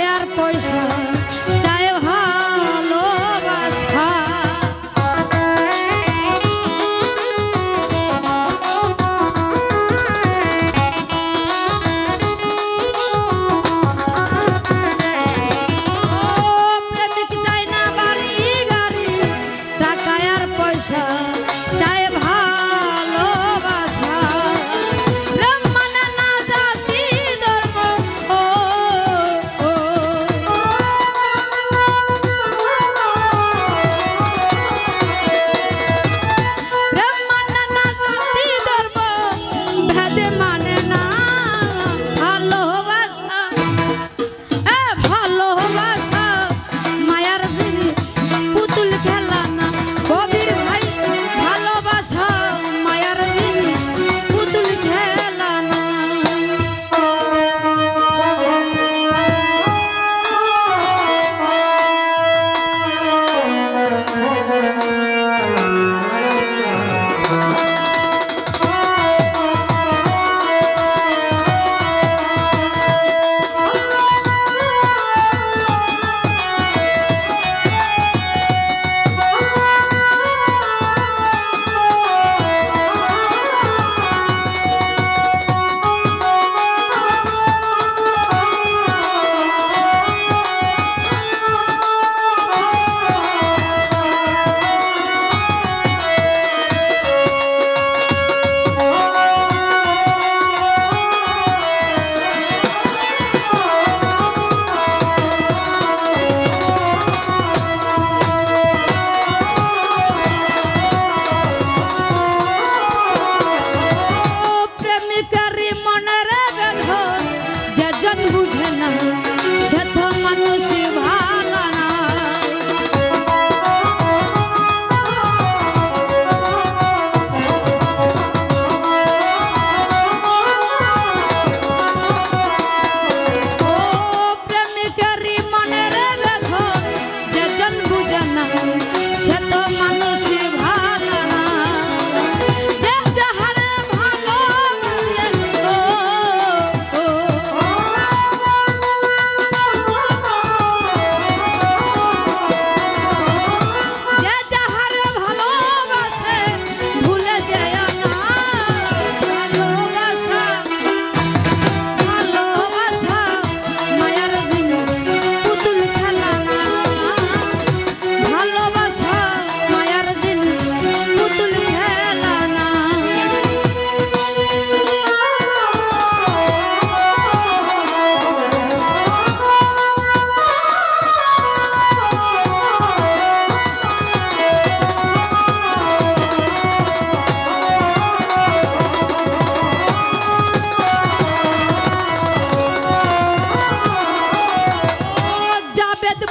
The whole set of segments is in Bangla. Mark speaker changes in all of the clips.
Speaker 1: maior, pois é.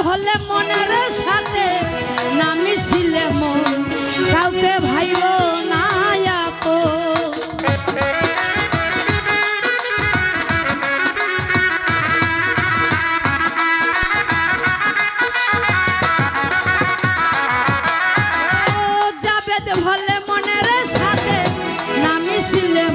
Speaker 1: হলে মনের সাথে নামি ছিলে মন। কাউকে ভাইব মনের সাথে না মিশিলে